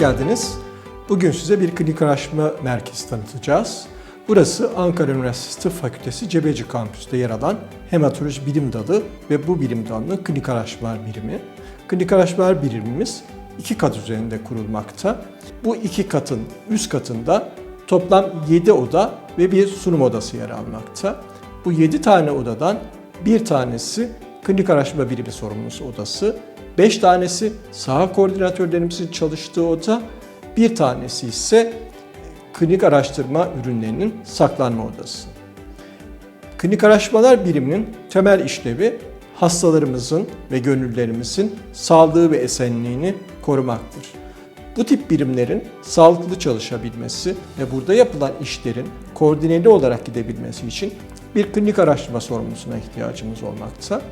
Geldiniz. Bugün size bir klinik araştırma merkezi tanıtacağız. Burası Ankara Üniversitesi Tıp Fakültesi Cebeci Kampüs'te yer alan hematoloji bilim dalı ve bu bilim dalının klinik araştırmalar birimi. Klinik araştırmalar birimimiz iki kat üzerinde kurulmakta. Bu iki katın üst katında toplam 7 oda ve bir sunum odası yer almakta. Bu 7 tane odadan bir tanesi klinik araştırma birimi sorumlusu odası, 5 tanesi saha koordinatörlerimizin çalıştığı oda, bir tanesi ise klinik araştırma ürünlerinin saklanma odası. Klinik araştırmalar biriminin temel işlevi hastalarımızın ve gönüllerimizin sağlığı ve esenliğini korumaktır. Bu tip birimlerin sağlıklı çalışabilmesi ve burada yapılan işlerin koordineli olarak gidebilmesi için bir klinik araştırma sorumlusuna ihtiyacımız olmakta.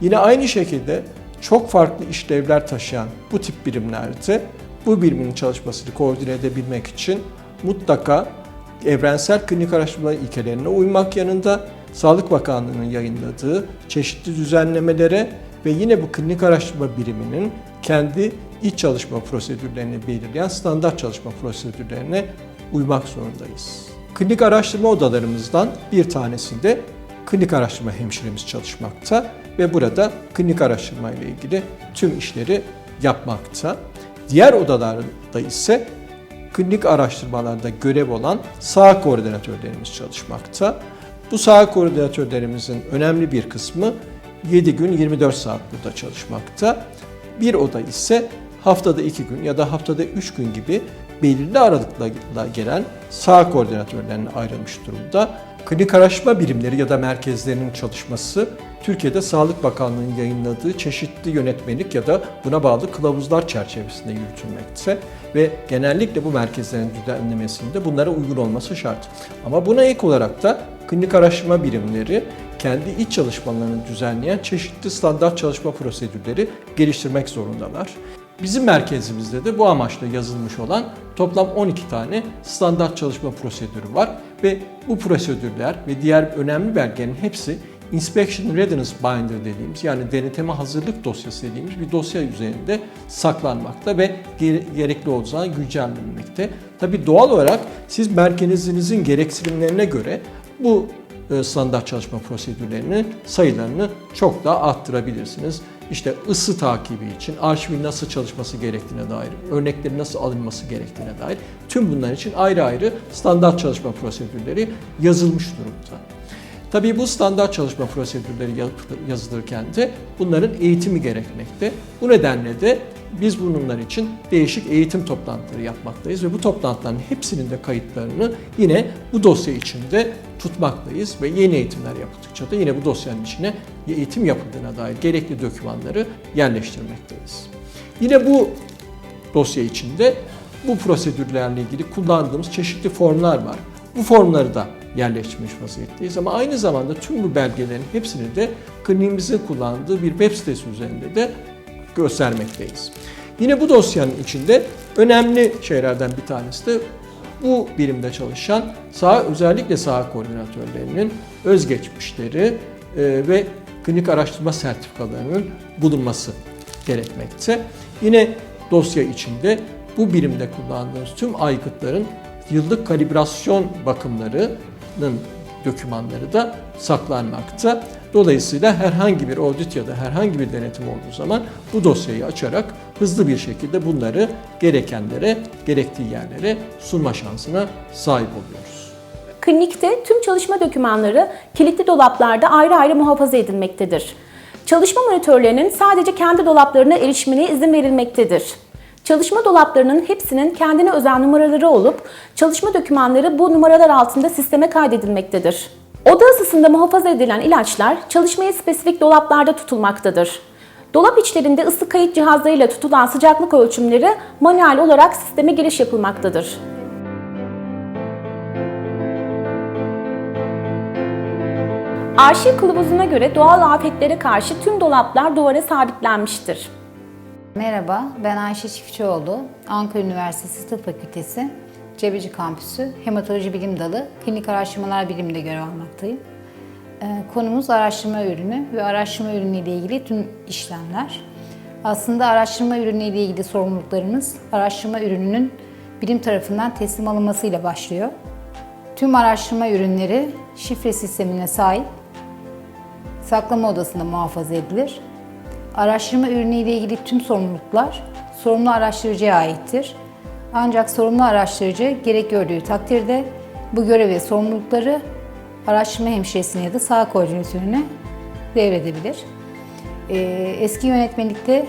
Yine aynı şekilde çok farklı işlevler taşıyan bu tip birimlerde bu birimin çalışmasını koordine edebilmek için mutlaka evrensel klinik araştırma ilkelerine uymak yanında Sağlık Bakanlığı'nın yayınladığı çeşitli düzenlemelere ve yine bu klinik araştırma biriminin kendi iç çalışma prosedürlerini belirleyen standart çalışma prosedürlerine uymak zorundayız. Klinik araştırma odalarımızdan bir tanesinde klinik araştırma hemşiremiz çalışmakta ve burada klinik araştırma ile ilgili tüm işleri yapmakta. Diğer odalarda ise klinik araştırmalarda görev olan saha koordinatörlerimiz çalışmakta. Bu saha koordinatörlerimizin önemli bir kısmı 7 gün 24 saat burada çalışmakta. Bir oda ise haftada 2 gün ya da haftada 3 gün gibi belirli aralıkla gelen saha koordinatörlerine ayrılmış durumda. Klinik araştırma birimleri ya da merkezlerinin çalışması Türkiye'de Sağlık Bakanlığı'nın yayınladığı çeşitli yönetmelik ya da buna bağlı kılavuzlar çerçevesinde yürütülmekte ve genellikle bu merkezlerin düzenlemesinde bunlara uygun olması şart. Ama buna ek olarak da klinik araştırma birimleri kendi iç çalışmalarını düzenleyen çeşitli standart çalışma prosedürleri geliştirmek zorundalar. Bizim merkezimizde de bu amaçla yazılmış olan toplam 12 tane standart çalışma prosedürü var ve bu prosedürler ve diğer önemli belgelerin hepsi Inspection Readiness Binder dediğimiz yani denetime hazırlık dosyası dediğimiz bir dosya üzerinde saklanmakta ve gerekli olduğu zaman güncellenmekte. Tabi doğal olarak siz merkezinizin gereksinimlerine göre bu e, standart çalışma prosedürlerinin sayılarını çok daha arttırabilirsiniz. İşte ısı takibi için, arşivin nasıl çalışması gerektiğine dair, örneklerin nasıl alınması gerektiğine dair tüm bunlar için ayrı ayrı standart çalışma prosedürleri yazılmış durumda. Tabii bu standart çalışma prosedürleri yazılırken de bunların eğitimi gerekmekte. Bu nedenle de biz bunlar için değişik eğitim toplantıları yapmaktayız ve bu toplantıların hepsinin de kayıtlarını yine bu dosya içinde tutmaktayız ve yeni eğitimler yapıldıkça da yine bu dosyanın içine eğitim yapıldığına dair gerekli dokümanları yerleştirmekteyiz. Yine bu dosya içinde bu prosedürlerle ilgili kullandığımız çeşitli formlar var. Bu formları da yerleştirmiş vaziyetteyiz ama aynı zamanda tüm bu belgelerin hepsini de kliniğimizin kullandığı bir web sitesi üzerinde de göstermekteyiz. Yine bu dosyanın içinde önemli şeylerden bir tanesi de bu birimde çalışan sağ özellikle saha koordinatörlerinin özgeçmişleri e, ve klinik araştırma sertifikalarının bulunması gerekmekte. Yine dosya içinde bu birimde kullandığımız tüm aygıtların yıllık kalibrasyon bakımlarının dokümanları da saklanmakta. Dolayısıyla herhangi bir audit ya da herhangi bir denetim olduğu zaman bu dosyayı açarak hızlı bir şekilde bunları gerekenlere, gerektiği yerlere sunma şansına sahip oluyoruz. Klinikte tüm çalışma dokümanları kilitli dolaplarda ayrı ayrı muhafaza edilmektedir. Çalışma monitörlerinin sadece kendi dolaplarına erişimine izin verilmektedir. Çalışma dolaplarının hepsinin kendine özel numaraları olup çalışma dokümanları bu numaralar altında sisteme kaydedilmektedir. Oda ısısında muhafaza edilen ilaçlar çalışmaya spesifik dolaplarda tutulmaktadır. Dolap içlerinde ısı kayıt cihazlarıyla tutulan sıcaklık ölçümleri manuel olarak sisteme giriş yapılmaktadır. Arşiv kılavuzuna göre doğal afetlere karşı tüm dolaplar duvara sabitlenmiştir. Merhaba, ben Ayşe Çiftçioğlu. Ankara Üniversitesi Tıp Fakültesi Cebeci Kampüsü Hematoloji Bilim Dalı Klinik Araştırmalar Biriminde görev almaktayım. Ee, konumuz araştırma ürünü ve araştırma ürünü ile ilgili tüm işlemler. Aslında araştırma ürünü ile ilgili sorumluluklarınız araştırma ürününün bilim tarafından teslim alınmasıyla başlıyor. Tüm araştırma ürünleri şifre sistemine sahip saklama odasında muhafaza edilir. Araştırma ürünü ile ilgili tüm sorumluluklar sorumlu araştırıcıya aittir. Ancak sorumlu araştırıcı gerek gördüğü takdirde bu görev ve sorumlulukları araştırma hemşiresine ya da sağ koordinatörüne devredebilir. Ee, Eski yönetmelikte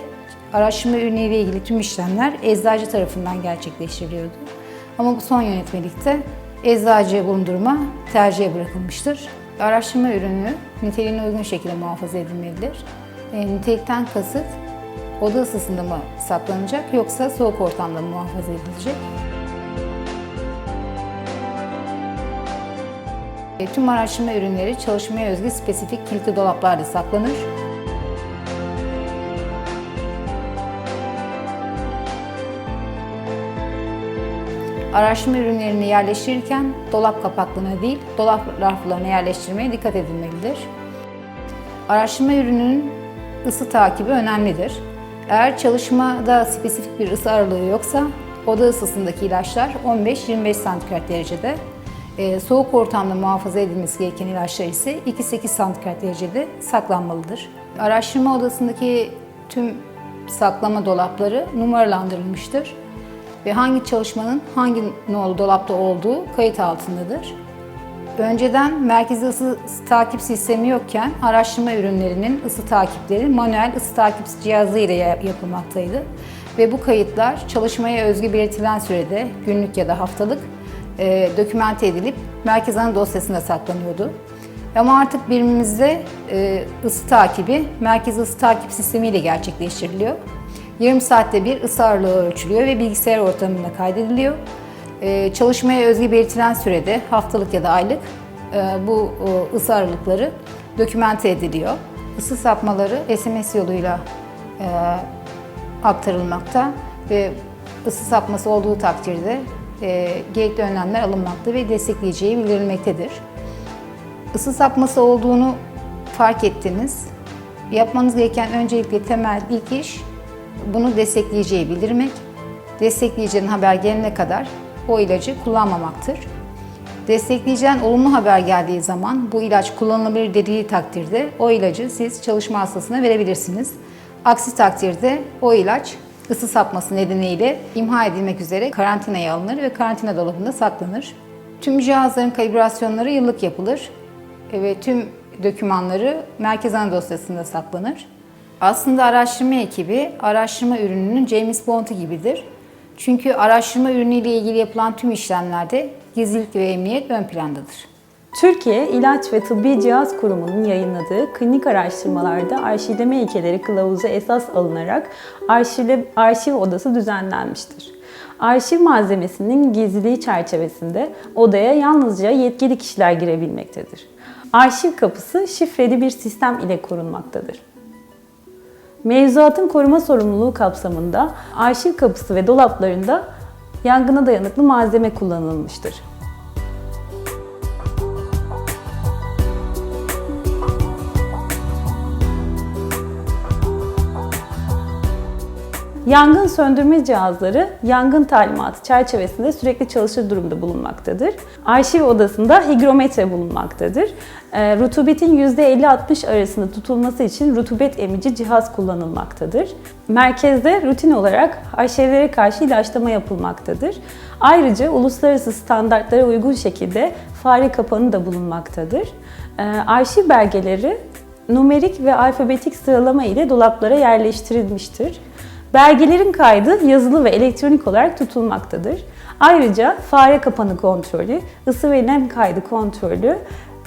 araştırma ürünü ile ilgili tüm işlemler eczacı tarafından gerçekleştiriliyordu. Ama bu son yönetmelikte eczacıya bulundurma tercihe bırakılmıştır. Araştırma ürünü niteliğine uygun şekilde muhafaza edilmelidir. E, nitelikten kasıt oda ısısında mı saklanacak yoksa soğuk ortamda mı muhafaza edilecek? E, tüm araştırma ürünleri çalışmaya özgü spesifik kilitli dolaplarda saklanır. Araştırma ürünlerini yerleştirirken dolap kapaklarına değil, dolap raflarına yerleştirmeye dikkat edilmelidir. Araştırma ürününün ısı takibi önemlidir. Eğer çalışmada spesifik bir ısı aralığı yoksa oda ısısındaki ilaçlar 15-25 santigrat derecede, e, soğuk ortamda muhafaza edilmesi gereken ilaçlar ise 2-8 santigrat derecede saklanmalıdır. Araştırma odasındaki tüm saklama dolapları numaralandırılmıştır ve hangi çalışmanın hangi nolu dolapta olduğu kayıt altındadır. Önceden merkezi ısı takip sistemi yokken araştırma ürünlerinin ısı takipleri manuel ısı takip cihazı ile yapılmaktaydı. Ve bu kayıtlar çalışmaya özgü belirtilen sürede günlük ya da haftalık e, dokümente edilip merkez ana dosyasında saklanıyordu. Ama artık birimimizde e, ısı takibi merkez ısı takip sistemi ile gerçekleştiriliyor. Yarım saatte bir ısı ağırlığı ölçülüyor ve bilgisayar ortamında kaydediliyor. Ee, çalışmaya özgü belirtilen sürede haftalık ya da aylık e, bu e, ısı aralıkları dokümente ediliyor. Isı sapmaları SMS yoluyla e, aktarılmakta ve ısı sapması olduğu takdirde gerekli önlemler alınmakta ve destekleyeceği bildirilmektedir. Isı sapması olduğunu fark ettiniz. Yapmanız gereken öncelikle temel ilk iş bunu destekleyeceği bildirmek. Destekleyeceğin haber gelene kadar o ilacı kullanmamaktır. Destekleyeceğin olumlu haber geldiği zaman bu ilaç kullanılabilir dediği takdirde o ilacı siz çalışma hastasına verebilirsiniz. Aksi takdirde o ilaç ısı sapması nedeniyle imha edilmek üzere karantinaya alınır ve karantina dolabında saklanır. Tüm cihazların kalibrasyonları yıllık yapılır ve tüm dokümanları merkez ana dosyasında saklanır. Aslında araştırma ekibi araştırma ürününün James Bond'u gibidir. Çünkü araştırma ürünüyle ilgili yapılan tüm işlemlerde gizlilik ve emniyet ön plandadır. Türkiye İlaç ve Tıbbi Cihaz Kurumu'nun yayınladığı klinik araştırmalarda arşivleme ilkeleri kılavuzu esas alınarak arşivle, arşiv odası düzenlenmiştir. Arşiv malzemesinin gizliliği çerçevesinde odaya yalnızca yetkili kişiler girebilmektedir. Arşiv kapısı şifreli bir sistem ile korunmaktadır. Mevzuatın koruma sorumluluğu kapsamında arşiv kapısı ve dolaplarında yangına dayanıklı malzeme kullanılmıştır. Yangın söndürme cihazları yangın talimatı çerçevesinde sürekli çalışır durumda bulunmaktadır. Arşiv odasında higrometre bulunmaktadır. E, rutubetin %50-60 arasında tutulması için rutubet emici cihaz kullanılmaktadır. Merkezde rutin olarak arşivlere karşı ilaçlama yapılmaktadır. Ayrıca uluslararası standartlara uygun şekilde fare kapanı da bulunmaktadır. E, arşiv belgeleri numerik ve alfabetik sıralama ile dolaplara yerleştirilmiştir. Belgelerin kaydı yazılı ve elektronik olarak tutulmaktadır. Ayrıca fare kapanı kontrolü, ısı ve nem kaydı kontrolü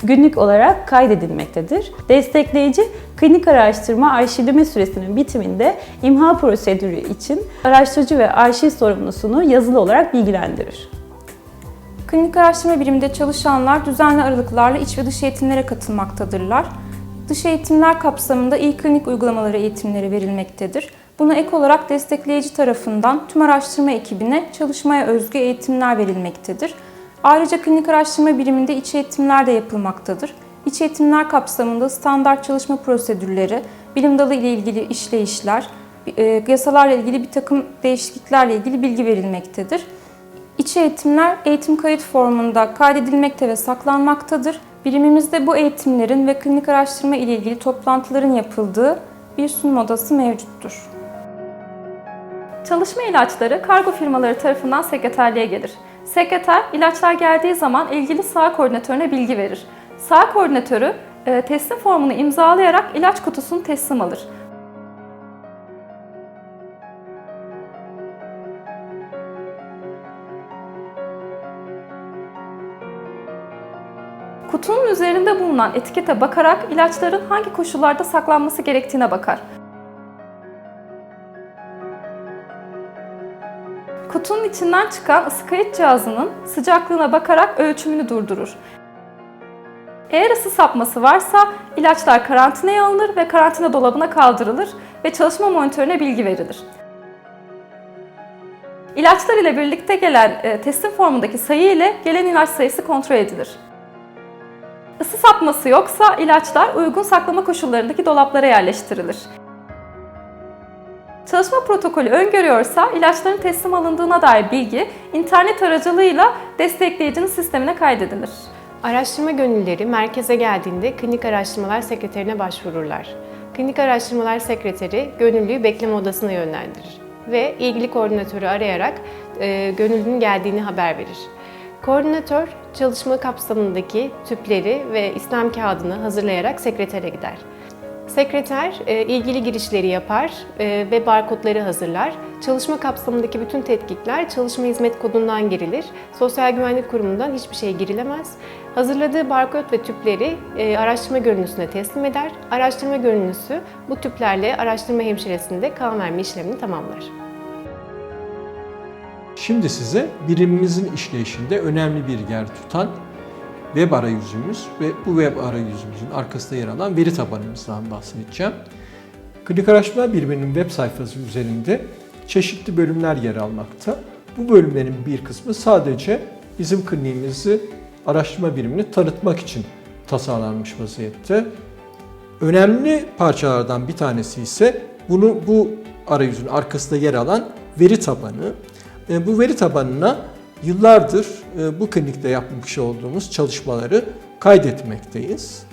günlük olarak kaydedilmektedir. Destekleyici klinik araştırma arşivleme süresinin bitiminde imha prosedürü için araştırıcı ve arşiv sorumlusunu yazılı olarak bilgilendirir. Klinik araştırma biriminde çalışanlar düzenli aralıklarla iç ve dış eğitimlere katılmaktadırlar. Dış eğitimler kapsamında iyi klinik uygulamaları eğitimleri verilmektedir. Buna ek olarak destekleyici tarafından tüm araştırma ekibine çalışmaya özgü eğitimler verilmektedir. Ayrıca klinik araştırma biriminde iç eğitimler de yapılmaktadır. İç eğitimler kapsamında standart çalışma prosedürleri, bilim dalı ile ilgili işleyişler, e, yasalarla ilgili bir takım değişikliklerle ilgili bilgi verilmektedir. İçi eğitimler eğitim kayıt formunda kaydedilmekte ve saklanmaktadır. Birimimizde bu eğitimlerin ve klinik araştırma ile ilgili toplantıların yapıldığı bir sunum odası mevcuttur. Çalışma ilaçları kargo firmaları tarafından sekreterliğe gelir. Sekreter ilaçlar geldiği zaman ilgili saha koordinatörüne bilgi verir. Saha koordinatörü e, teslim formunu imzalayarak ilaç kutusunu teslim alır. Kutunun üzerinde bulunan etikete bakarak ilaçların hangi koşullarda saklanması gerektiğine bakar. Kutunun içinden çıkan ısı kayıt cihazının sıcaklığına bakarak ölçümünü durdurur. Eğer ısı sapması varsa ilaçlar karantinaya alınır ve karantina dolabına kaldırılır ve çalışma monitörüne bilgi verilir. İlaçlar ile birlikte gelen e, teslim formundaki sayı ile gelen ilaç sayısı kontrol edilir. Isı sapması yoksa ilaçlar uygun saklama koşullarındaki dolaplara yerleştirilir. Çalışma protokolü öngörüyorsa ilaçların teslim alındığına dair bilgi internet aracılığıyla destekleyicinin sistemine kaydedilir. Araştırma gönüllüleri merkeze geldiğinde klinik araştırmalar sekreterine başvururlar. Klinik araştırmalar sekreteri gönüllüyü bekleme odasına yönlendirir ve ilgili koordinatörü arayarak e, gönüllünün geldiğini haber verir. Koordinatör çalışma kapsamındaki tüpleri ve istem kağıdını hazırlayarak sekretere gider. Sekreter e, ilgili girişleri yapar e, ve barkodları hazırlar. Çalışma kapsamındaki bütün tetkikler çalışma hizmet kodundan girilir. Sosyal Güvenlik Kurumu'ndan hiçbir şey girilemez. Hazırladığı barkod ve tüpleri e, araştırma görüntüsüne teslim eder. Araştırma görüntüsü bu tüplerle araştırma hemşiresinde kan verme işlemini tamamlar. Şimdi size birimimizin işleyişinde önemli bir yer tutan web arayüzümüz ve bu web arayüzümüzün arkasında yer alan veri tabanımızdan bahsedeceğim. Klinik araştırma biriminin web sayfası üzerinde çeşitli bölümler yer almakta. Bu bölümlerin bir kısmı sadece bizim kliniğimizi araştırma birimini tanıtmak için tasarlanmış vaziyette. Önemli parçalardan bir tanesi ise bunu bu arayüzün arkasında yer alan veri tabanı. E, Bu veri tabanına yıllardır bu klinikte yapmış olduğumuz çalışmaları kaydetmekteyiz.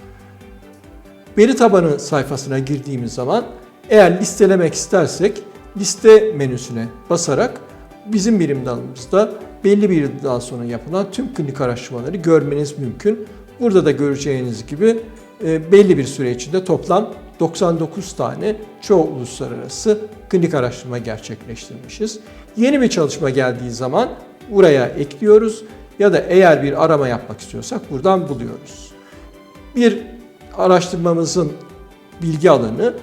Veri tabanı sayfasına girdiğimiz zaman eğer listelemek istersek liste menüsüne basarak bizim birim dalımızda belli bir yıldan sonra yapılan tüm klinik araştırmaları görmeniz mümkün. Burada da göreceğiniz gibi e, belli bir süre içinde toplam 99 tane çoğu uluslararası klinik araştırma gerçekleştirmişiz. Yeni bir çalışma geldiği zaman buraya ekliyoruz ya da eğer bir arama yapmak istiyorsak buradan buluyoruz. Bir araştırmamızın bilgi alanı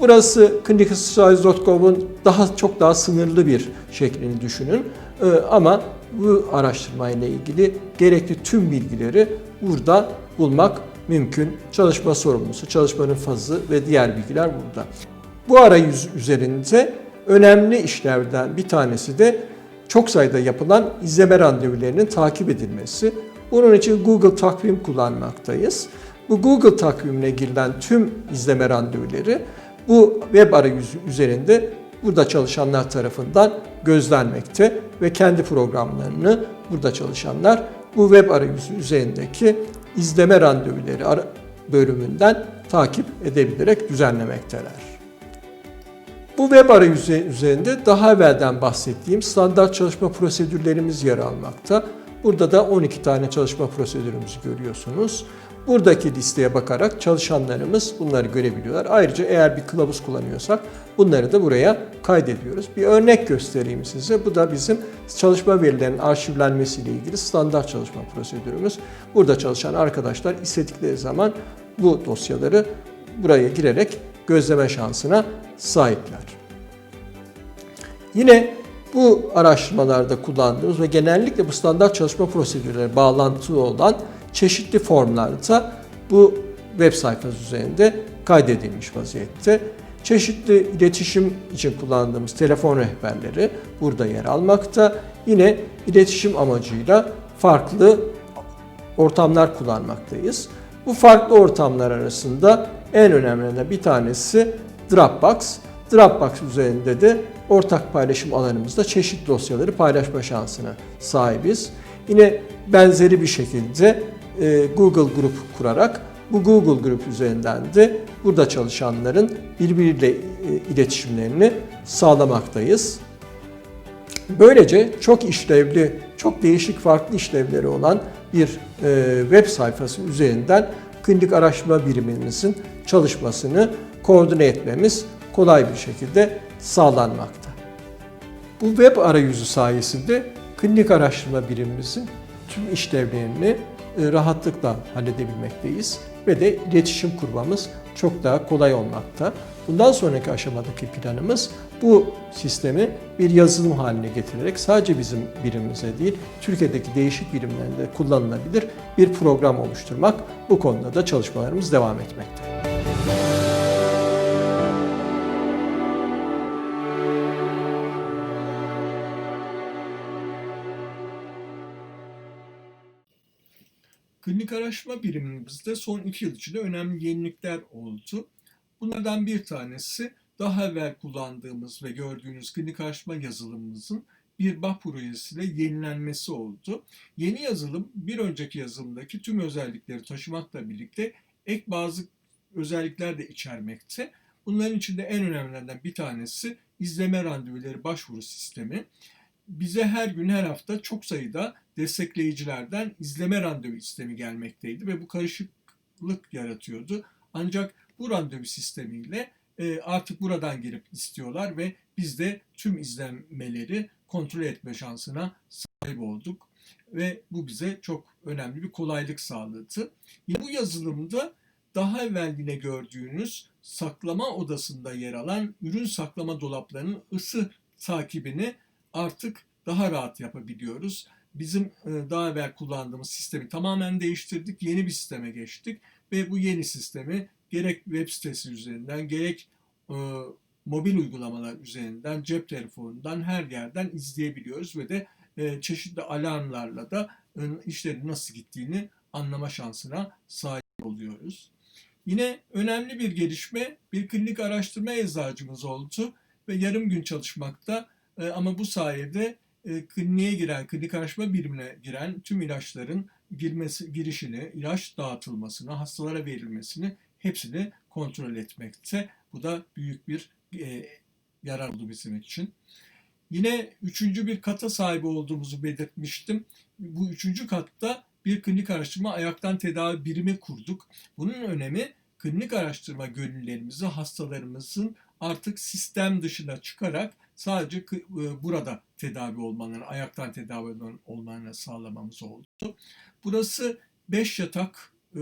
Burası clinicaltrials.gov'un daha çok daha sınırlı bir şeklini düşünün. Ee, ama bu araştırmayla ilgili gerekli tüm bilgileri burada bulmak mümkün. Çalışma sorumlusu, çalışmanın fazı ve diğer bilgiler burada. Bu arayüz üzerinde önemli işlerden bir tanesi de çok sayıda yapılan izleme randevularının takip edilmesi. Bunun için Google Takvim kullanmaktayız. Bu Google takvimine girilen tüm izleme randevuları bu web arayüzü üzerinde burada çalışanlar tarafından gözlenmekte ve kendi programlarını burada çalışanlar bu web arayüzü üzerindeki izleme randevuları bölümünden takip edebilerek düzenlemekteler. Bu web arayüzü üzerinde daha evvelden bahsettiğim standart çalışma prosedürlerimiz yer almakta. Burada da 12 tane çalışma prosedürümüzü görüyorsunuz. Buradaki listeye bakarak çalışanlarımız bunları görebiliyorlar. Ayrıca eğer bir kılavuz kullanıyorsak bunları da buraya kaydediyoruz. Bir örnek göstereyim size. Bu da bizim çalışma verilerinin arşivlenmesiyle ilgili standart çalışma prosedürümüz. Burada çalışan arkadaşlar istedikleri zaman bu dosyaları buraya girerek gözleme şansına sahipler. Yine bu araştırmalarda kullandığımız ve genellikle bu standart çalışma prosedürleri bağlantılı olan çeşitli formlarda bu web sayfası üzerinde kaydedilmiş vaziyette. Çeşitli iletişim için kullandığımız telefon rehberleri burada yer almakta. Yine iletişim amacıyla farklı ortamlar kullanmaktayız. Bu farklı ortamlar arasında en önemlilerinden bir tanesi Dropbox. Dropbox üzerinde de ortak paylaşım alanımızda çeşitli dosyaları paylaşma şansına sahibiz. Yine benzeri bir şekilde e, Google Grup kurarak bu Google Grup üzerinden de burada çalışanların birbiriyle e, iletişimlerini sağlamaktayız. Böylece çok işlevli, çok değişik farklı işlevleri olan bir e, web sayfası üzerinden klinik araştırma birimimizin çalışmasını koordine etmemiz kolay bir şekilde sağlanmakta. Bu web arayüzü sayesinde klinik araştırma birimimizin tüm işlevlerini e, rahatlıkla halledebilmekteyiz ve de iletişim kurmamız çok daha kolay olmakta. Bundan sonraki aşamadaki planımız bu sistemi bir yazılım haline getirerek sadece bizim birimimize değil, Türkiye'deki değişik birimlerinde kullanılabilir bir program oluşturmak. Bu konuda da çalışmalarımız devam etmekte. Klinik araştırma birimimizde son iki yıl içinde önemli yenilikler oldu. Bunlardan bir tanesi daha evvel kullandığımız ve gördüğünüz klinik araştırma yazılımımızın bir BAH projesiyle yenilenmesi oldu. Yeni yazılım bir önceki yazılımdaki tüm özellikleri taşımakla birlikte ek bazı özellikler de içermekte. Bunların içinde en önemlilerinden bir tanesi izleme randevuları başvuru sistemi. Bize her gün her hafta çok sayıda destekleyicilerden izleme randevu sistemi gelmekteydi ve bu karışıklık yaratıyordu. Ancak bu randevu sistemiyle e, artık buradan girip istiyorlar ve biz de tüm izlenmeleri kontrol etme şansına sahip olduk ve bu bize çok önemli bir kolaylık sağladı. Bu yazılımda daha evvel yine gördüğünüz saklama odasında yer alan ürün saklama dolaplarının ısı takibini artık daha rahat yapabiliyoruz. Bizim e, daha evvel kullandığımız sistemi tamamen değiştirdik, yeni bir sisteme geçtik ve bu yeni sistemi gerek web sitesi üzerinden gerek e, mobil uygulamalar üzerinden, cep telefonundan her yerden izleyebiliyoruz ve de e, çeşitli alarmlarla da e, işlerin nasıl gittiğini anlama şansına sahip oluyoruz. Yine önemli bir gelişme bir klinik araştırma eczacımız oldu ve yarım gün çalışmakta e, ama bu sayede e, kliniğe giren, klinik araştırma birimine giren tüm ilaçların girmesi, girişini, ilaç dağıtılmasını, hastalara verilmesini hepsini kontrol etmekte. Bu da büyük bir e, yarar oldu bizim için. Yine üçüncü bir kata sahip olduğumuzu belirtmiştim. Bu üçüncü katta bir klinik araştırma ayaktan tedavi birimi kurduk. Bunun önemi klinik araştırma gönüllerimizi, hastalarımızın artık sistem dışına çıkarak sadece e, burada tedavi olmalarını, ayaktan tedavi olmalarını sağlamamız oldu. Burası 5 yatak e,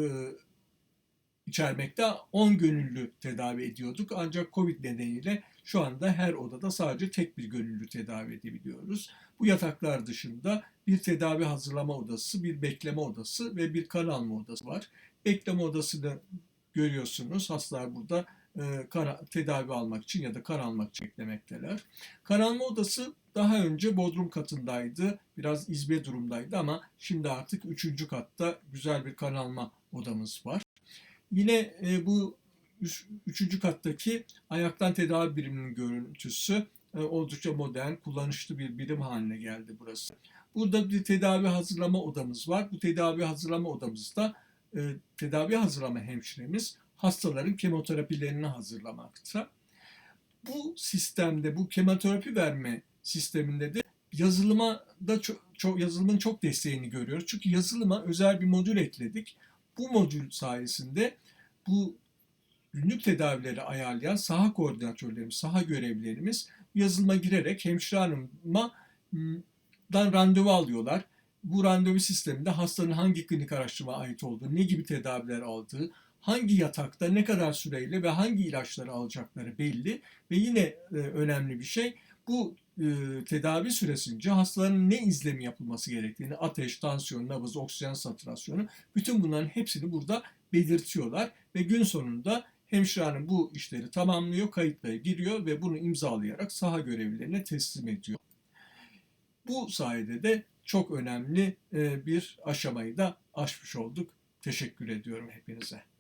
içermekte 10 gönüllü tedavi ediyorduk. Ancak Covid nedeniyle şu anda her odada sadece tek bir gönüllü tedavi edebiliyoruz. Bu yataklar dışında bir tedavi hazırlama odası, bir bekleme odası ve bir kan alma odası var. Bekleme odasını görüyorsunuz. Hastalar burada e, kan, tedavi almak için ya da kan almak için beklemekteler. Kan alma odası daha önce bodrum katındaydı. Biraz izbe durumdaydı ama şimdi artık üçüncü katta güzel bir kan alma odamız var. Yine e, bu üç, üçüncü kattaki ayaktan tedavi biriminin görüntüsü e, oldukça modern, kullanışlı bir birim haline geldi burası. Burada bir tedavi hazırlama odamız var. Bu tedavi hazırlama odamızda e, tedavi hazırlama hemşiremiz hastaların kemoterapilerini hazırlamakta. Bu sistemde, bu kemoterapi verme sisteminde de yazılıma da çok, çok yazılımın çok desteğini görüyoruz. Çünkü yazılıma özel bir modül ekledik. Bu modül sayesinde bu günlük tedavileri ayarlayan saha koordinatörlerimiz, saha görevlilerimiz yazılıma girerek hemşire hanıma dan randevu alıyorlar. Bu randevu sisteminde hastanın hangi klinik araştırma ait olduğu, ne gibi tedaviler aldığı, hangi yatakta ne kadar süreyle ve hangi ilaçları alacakları belli ve yine e, önemli bir şey bu e, tedavi süresince hastaların ne izlemi yapılması gerektiğini, ateş, tansiyon, nabız, oksijen satürasyonu bütün bunların hepsini burada belirtiyorlar ve gün sonunda hemşire hanım bu işleri tamamlıyor, kayıtlara giriyor ve bunu imzalayarak saha görevlilerine teslim ediyor. Bu sayede de çok önemli e, bir aşamayı da aşmış olduk. Teşekkür ediyorum hepinize.